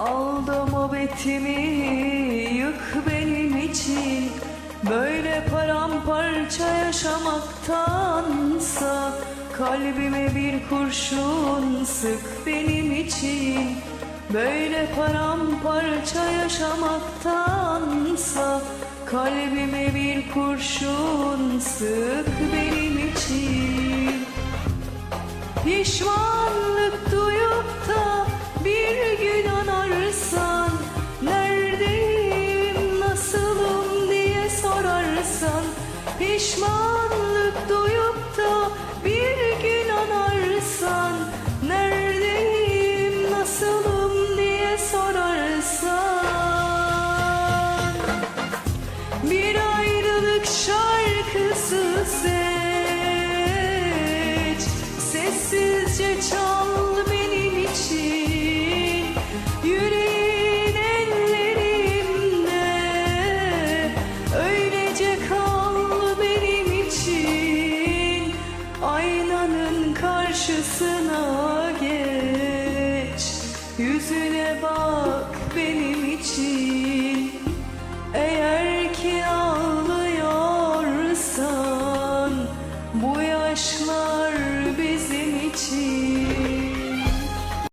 Aldama betimi yık benim için. Böyle paramparça yaşamaktansa Kalbime bir kurşun sık benim için. Böyle paramparça yaşamaktansa Kalbime bir kurşun sık benim için. Pişmanlık Pişmanlık duyup da bir gün anarsan Neredeyim, nasılım? diye sorarsan Bir ayrılık şarkısı seç Sessizce çal. karşısına geç. Yüzüne bak benim için. Eğer ki ağlıyorsan bu yaşlar